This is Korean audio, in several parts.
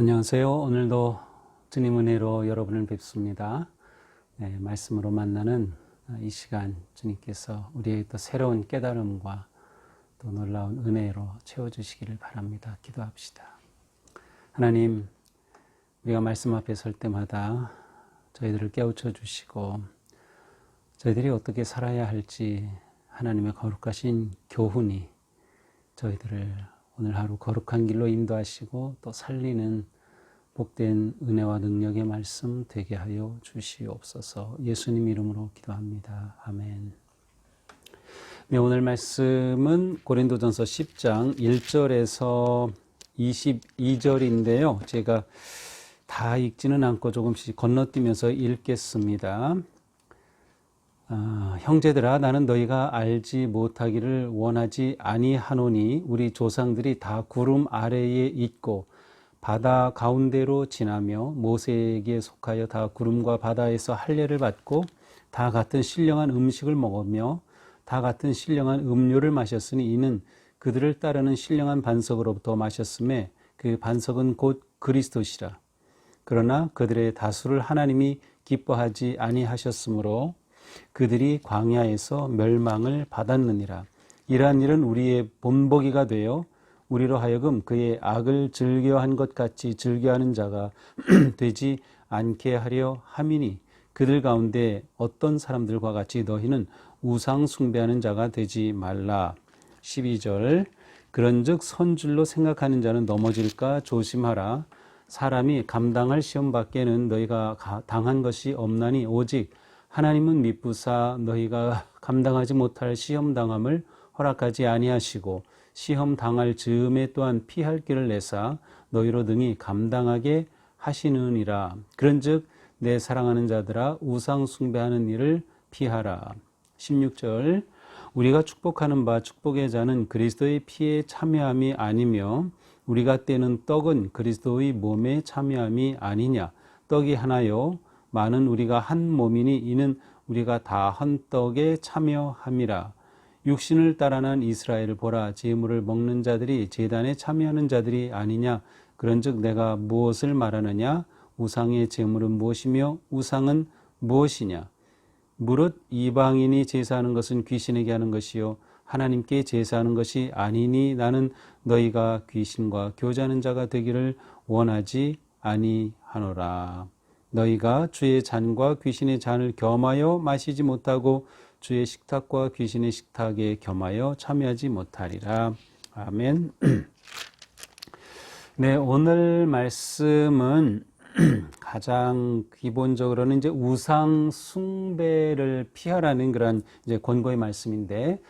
안녕하세요. 오늘도 주님 은혜로 여러분을 뵙습니다. 네, 말씀으로 만나는 이 시간 주님께서 우리의 또 새로운 깨달음과 또 놀라운 은혜로 채워주시기를 바랍니다. 기도합시다. 하나님, 우리가 말씀 앞에 설 때마다 저희들을 깨우쳐 주시고 저희들이 어떻게 살아야 할지 하나님의 거룩하신 교훈이 저희들을 오늘 하루 거룩한 길로 인도하시고 또 살리는 복된 은혜와 능력의 말씀 되게 하여 주시옵소서 예수님 이름으로 기도합니다. 아멘. 네, 오늘 말씀은 고린도전서 10장 1절에서 22절인데요. 제가 다 읽지는 않고 조금씩 건너뛰면서 읽겠습니다. 아, 형제들아 나는 너희가 알지 못하기를 원하지 아니하노니 우리 조상들이 다 구름 아래에 있고 바다 가운데로 지나며 모세에게 속하여 다 구름과 바다에서 할례를 받고 다 같은 신령한 음식을 먹으며 다 같은 신령한 음료를 마셨으니 이는 그들을 따르는 신령한 반석으로부터 마셨음에 그 반석은 곧 그리스도시라. 그러나 그들의 다수를 하나님이 기뻐하지 아니하셨으므로 그들이 광야에서 멸망을 받았느니라. 이러한 일은 우리의 본보기가 되어 우리로 하여금 그의 악을 즐겨한 것 같이 즐겨하는 자가 되지 않게 하려 함이니 그들 가운데 어떤 사람들과 같이 너희는 우상 숭배하는 자가 되지 말라. 12절 그런즉 선줄로 생각하는 자는 넘어질까 조심하라. 사람이 감당할 시험 밖에는 너희가 당한 것이 없나니 오직 하나님은 미쁘사 너희가 감당하지 못할 시험 당함을 허락하지 아니하시고 시험 당할 즈음에 또한 피할 길을 내사 너희로 등이 감당하게 하시느니라. 그런즉 내 사랑하는 자들아 우상 숭배하는 일을 피하라. 16절 우리가 축복하는 바 축복의 자는 그리스도의 피에 참여함이 아니며 우리가 떼는 떡은 그리스도의 몸에 참여함이 아니냐 떡이 하나요 많은 우리가 한 몸이니 이는 우리가 다 한 떡에 참여함이라. 육신을 따라 난 이스라엘을 보라. 제물을 먹는 자들이 제단에 참여하는 자들이 아니냐. 그런즉 내가 무엇을 말하느냐? 우상의 제물은 무엇이며 우상은 무엇이냐? 무릇 이방인이 제사하는 것은 귀신에게 하는 것이요. 하나님께 제사하는 것이 아니니 나는 너희가 귀신과 교제하는 자가 되기를 원하지 아니하노라. 너희가 주의 잔과 귀신의 잔을 겸하여 마시지 못하고 주의 식탁과 귀신의 식탁에 겸하여 참여하지 못하리라. 아멘. 네, 오늘 말씀은 가장 기본적으로는 이제 우상 숭배를 피하라는 그런 이제 권고의 말씀인데,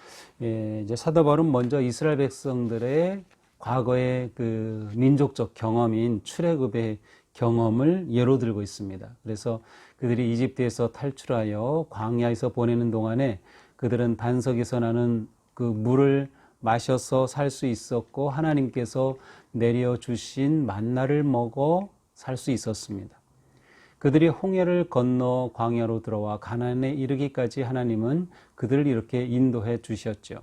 예, 이제 사도 바울은 먼저 이스라엘 백성들의 과거의 그 민족적 경험인 출애굽의 경험을 예로 들고 있습니다. 그래서 그들이 이집트에서 탈출하여 광야에서 보내는 동안에 그들은 반석에서 나는 그 물을 마셔서 살 수 있었고 하나님께서 내려 주신 만나를 먹어 살 수 있었습니다. 그들이 홍해를 건너 광야로 들어와 가나안에 이르기까지 하나님은 그들을 이렇게 인도해 주셨죠.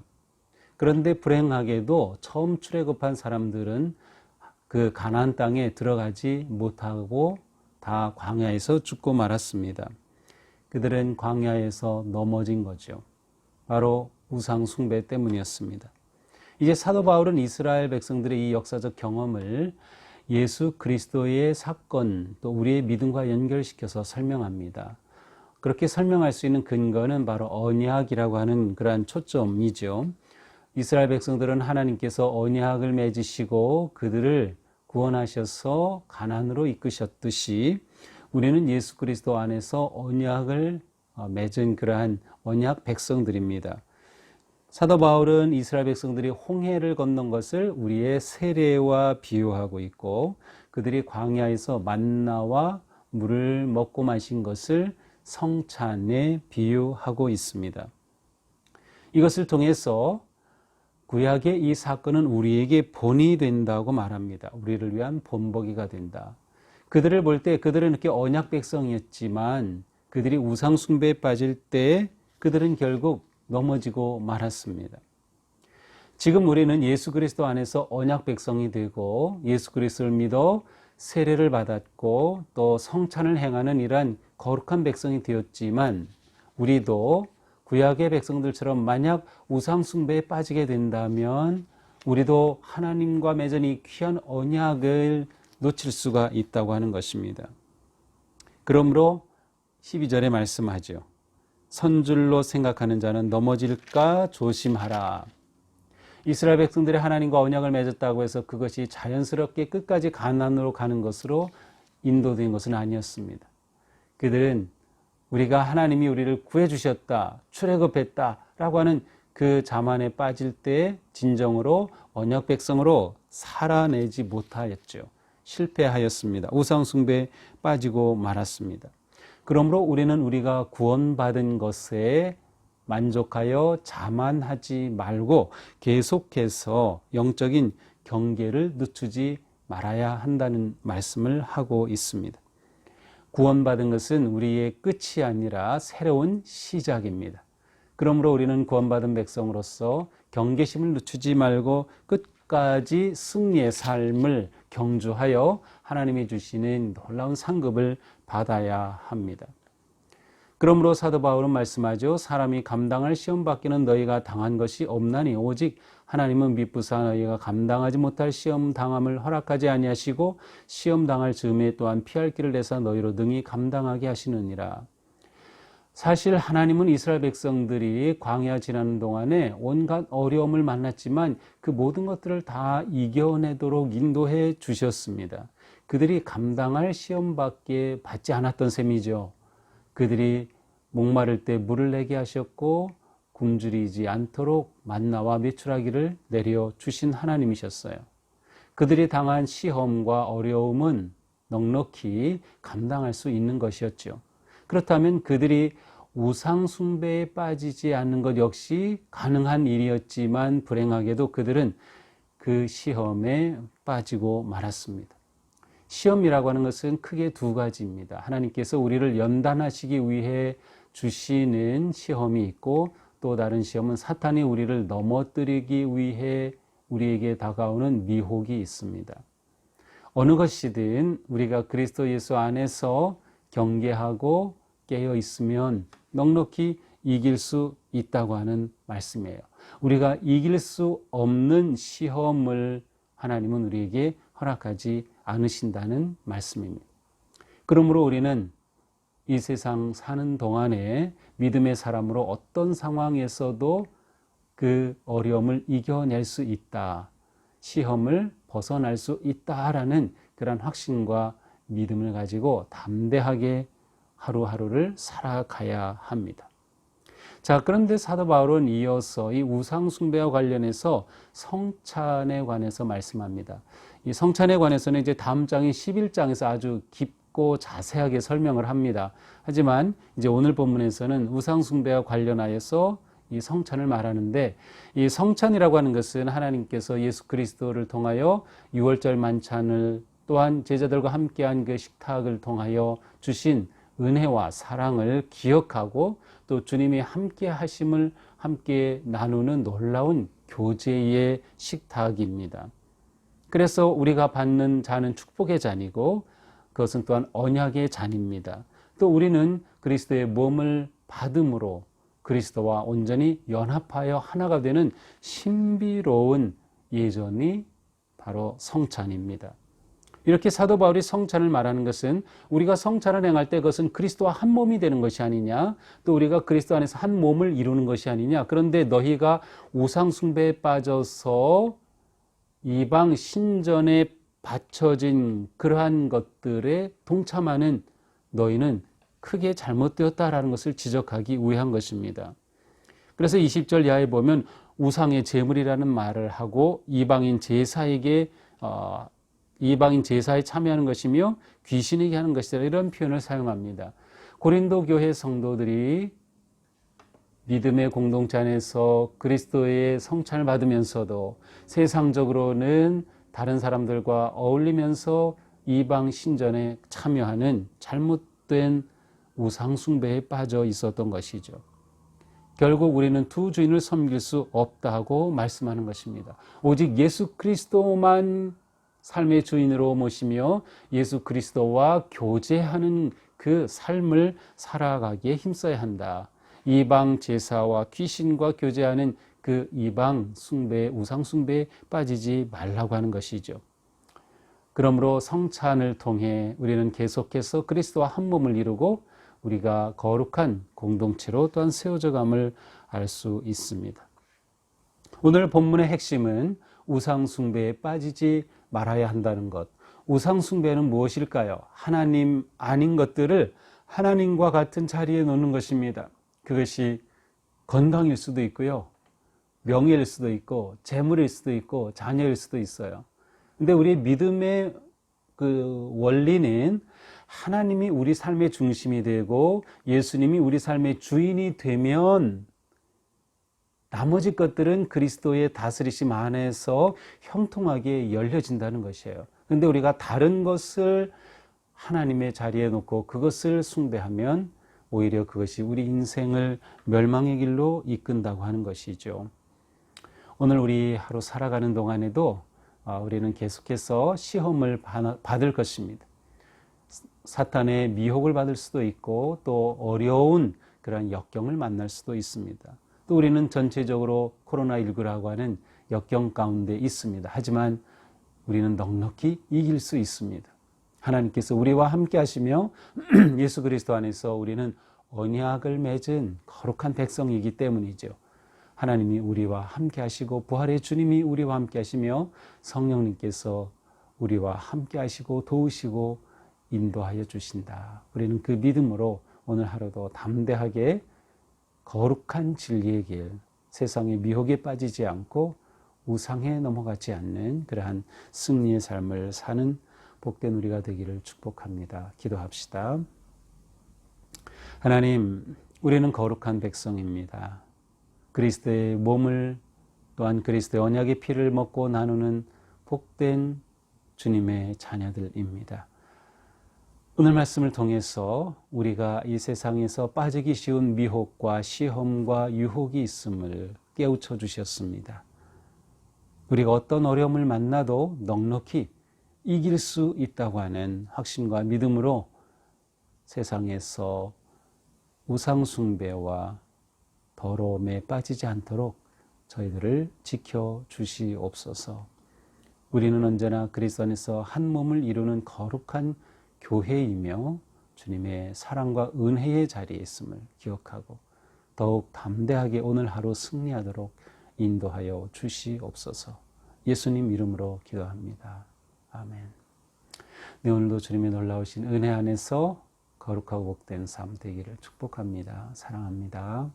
그런데 불행하게도 처음 출애굽한 사람들은 그 가나안 땅에 들어가지 못하고 다 광야에서 죽고 말았습니다. 그들은 광야에서 넘어진 거죠. 바로 우상 숭배 때문이었습니다. 이제 사도 바울은 이스라엘 백성들의 이 역사적 경험을 예수 그리스도의 사건 또 우리의 믿음과 연결시켜서 설명합니다. 그렇게 설명할 수 있는 근거는 바로 언약이라고 하는 그러한 초점이죠. 이스라엘 백성들은 하나님께서 언약을 맺으시고 그들을 구원하셔서 가난으로 이끄셨듯이 우리는 예수 그리스도 안에서 언약을 어, 맺은 그러한 언약 백성들입니다. 사도 바울은 이스라엘 백성들이 홍해를 건넌 것을 우리의 세례와 비유하고 있고 그들이 광야에서 만나와 물을 먹고 마신 것을 성찬에 비유하고 있습니다. 이것을 통해서 구약의 이 사건은 우리에게 본이 된다고 말합니다. 우리를 위한 본보기가 된다. 그들을 볼 때 그들은 이렇게 언약 백성이었지만 그들이 우상 숭배에 빠질 때 그들은 결국 넘어지고 말았습니다. 지금 우리는 예수 그리스도 안에서 언약 백성이 되고 예수 그리스도를 믿어 세례를 받았고 또 성찬을 행하는 이러한 거룩한 백성이 되었지만 우리도 구약의 백성들처럼 만약 우상숭배에 빠지게 된다면 우리도 하나님과 맺은 이 귀한 언약을 놓칠 수가 있다고 하는 것입니다. 그러므로 12절에 말씀하죠. 선줄로 생각하는 자는 넘어질까 조심하라. 이스라엘 백성들이 하나님과 언약을 맺었다고 해서 그것이 자연스럽게 끝까지 가난으로 가는 것으로 인도된 것은 아니었습니다. 그들은 우리가 하나님이 우리를 구해 주셨다, 출애굽했다라고 하는 그 자만에 빠질 때 진정으로 언약 백성으로 살아내지 못하였죠. 실패하였습니다. 우상 숭배에 빠지고 말았습니다. 그러므로 우리는 우리가 구원받은 것에 만족하여 자만하지 말고 계속해서 영적인 경계를 늦추지 말아야 한다는 말씀을 하고 있습니다. 구원받은 것은 우리의 끝이 아니라 새로운 시작입니다. 그러므로 우리는 구원받은 백성으로서 경계심을 늦추지 말고 끝까지 승리의 삶을 경주하여 하나님이 주시는 놀라운 상급을 받아야 합니다. 그러므로 사도 바울은 말씀하죠. 사람이 감당할 시험 받기는 너희가 당한 것이 없나니 오직 하나님은 미쁘사 너희가 감당하지 못할 시험 당함을 허락하지 아니하시고 시험 당할 즈음에 또한 피할 길을 내사 너희로 능히 감당하게 하시느니라. 사실 하나님은 이스라엘 백성들이 광야 지나는 동안에 온갖 어려움을 만났지만 그 모든 것들을 다 이겨내도록 인도해 주셨습니다. 그들이 감당할 시험밖에 받지 않았던 셈이죠. 그들이 목마를 때 물을 내게 하셨고 굶주리지 않도록 만나와 메추라기를 내려 주신 하나님이셨어요. 그들이 당한 시험과 어려움은 넉넉히 감당할 수 있는 것이었죠. 그렇다면 그들이 우상숭배에 빠지지 않는 것 역시 가능한 일이었지만 불행하게도 그들은 그 시험에 빠지고 말았습니다. 시험이라고 하는 것은 크게 두 가지입니다. 하나님께서 우리를 연단하시기 위해 주시는 시험이 있고 또 다른 시험은 사탄이 우리를 넘어뜨리기 위해 우리에게 다가오는 미혹이 있습니다. 어느 것이든 우리가 그리스도 예수 안에서 경계하고 깨어 있으면 넉넉히 이길 수 있다고 하는 말씀이에요. 우리가 이길 수 없는 시험을 하나님은 우리에게 허락하지 않으신다는 말씀입니다. 그러므로 우리는 이 세상 사는 동안에 믿음의 사람으로 어떤 상황에서도 그 어려움을 이겨낼 수 있다. 시험을 벗어날 수 있다라는 그런 확신과 믿음을 가지고 담대하게 하루하루를 살아가야 합니다. 자, 그런데 사도 바울은 이어서 이 우상숭배와 관련해서 성찬에 관해서 말씀합니다. 이 성찬에 관해서는 이제 다음 장인 11장에서 아주 깊 고 자세하게 설명을 합니다. 하지만 이제 오늘 본문에서는 우상숭배와 관련하여서 이 성찬을 말하는데 이 성찬이라고 하는 것은 하나님께서 예수 그리스도를 통하여 유월절 만찬을 또한 제자들과 함께한 그 식탁을 통하여 주신 은혜와 사랑을 기억하고 또 주님이 함께 하심을 함께 나누는 놀라운 교제의 식탁입니다. 그래서 우리가 받는 잔은 축복의 잔이고 그것은 또한 언약의 잔입니다. 또 우리는 그리스도의 몸을 받음으로 그리스도와 온전히 연합하여 하나가 되는 신비로운 예전이 바로 성찬입니다. 이렇게 사도 바울이 성찬을 말하는 것은 우리가 성찬을 행할 때 그것은 그리스도와 한 몸이 되는 것이 아니냐 또 우리가 그리스도 안에서 한 몸을 이루는 것이 아니냐 그런데 너희가 우상숭배에 빠져서 이방 신전에 바쳐진 그러한 것들에 동참하는 너희는 크게 잘못되었다라는 것을 지적하기 위한 것입니다. 그래서 20절 이하에 보면 우상의 제물이라는 말을 하고 이방인 제사에게 어, 이방인 제사에 참여하는 것이며 귀신에게 하는 것이다 이런 표현을 사용합니다. 고린도 교회 성도들이 믿음의 공동체 안에서 그리스도의 성찬을 받으면서도 세상적으로는 다른 사람들과 어울리면서 이방 신전에 참여하는 잘못된 우상숭배에 빠져 있었던 것이죠. 결국 우리는 두 주인을 섬길 수 없다고 말씀하는 것입니다. 오직 예수 그리스도만 삶의 주인으로 모시며 예수 그리스도와 교제하는 그 삶을 살아가기에 힘써야 한다. 이방 제사와 귀신과 교제하는 그 이방 숭배, 우상 숭배에 빠지지 말라고 하는 것이죠. 그러므로 성찬을 통해 우리는 계속해서 그리스도와 한 몸을 이루고 우리가 거룩한 공동체로 또한 세워져감을 알 수 있습니다. 오늘 본문의 핵심은 우상숭배에 빠지지 말아야 한다는 것. 우상숭배는 무엇일까요? 하나님 아닌 것들을 하나님과 같은 자리에 놓는 것입니다. 그것이 건강일 수도 있고요. 명예일 수도 있고, 재물일 수도 있고, 자녀일 수도 있어요. 근데 우리 믿음의 그 원리는 하나님이 우리 삶의 중심이 되고 예수님이 우리 삶의 주인이 되면 나머지 것들은 그리스도의 다스리심 안에서 형통하게 열려진다는 것이에요. 근데 우리가 다른 것을 하나님의 자리에 놓고 그것을 숭배하면 오히려 그것이 우리 인생을 멸망의 길로 이끈다고 하는 것이죠. 오늘 우리 하루 살아가는 동안에도 어, 우리는 계속해서 시험을 받을 것입니다. 사탄의 미혹을 받을 수도 있고 또 어려운 그런 역경을 만날 수도 있습니다. 또 우리는 전체적으로 코로나19라고 하는 역경 가운데 있습니다. 하지만 우리는 넉넉히 이길 수 있습니다. 하나님께서 우리와 함께 하시며 예수 그리스도 안에서 우리는 언약을 맺은 거룩한 백성이기 때문이죠. 하나님이 우리와 함께 하시고 부활의 주님이 우리와 함께 하시며 성령님께서 우리와 함께 하시고 도우시고 인도하여 주신다. 우리는 그 믿음으로 오늘 하루도 담대하게 거룩한 진리의 길, 세상의 미혹에 빠지지 않고 우상에 넘어가지 않는 그러한 승리의 삶을 사는 복된 우리가 되기를 축복합니다. 기도합시다. 하나님, 우리는 거룩한 백성입니다. 그리스도의 몸을 또한 그리스도의 언약의 피를 먹고 나누는 복된 주님의 자녀들입니다. 오늘 말씀을 통해서 우리가 이 세상에서 빠지기 쉬운 미혹과 시험과 유혹이 있음을 깨우쳐 주셨습니다. 우리가 어떤 어려움을 만나도 넉넉히 이길 수 있다고 하는 확신과 믿음으로 세상에서 우상숭배와 더러움에 빠지지 않도록 저희들을 지켜 주시옵소서. 우리는 언제나 그리스도 안에서 한 몸을 이루는 거룩한 교회이며 주님의 사랑과 은혜의 자리에 있음을 기억하고 더욱 담대하게 오늘 하루 승리하도록 인도하여 주시옵소서. 예수님 이름으로 기도합니다. 아멘. 네, 오늘도 주님의 놀라우신 은혜 안에서 거룩하고 복된 삶 되기를 축복합니다. 사랑합니다.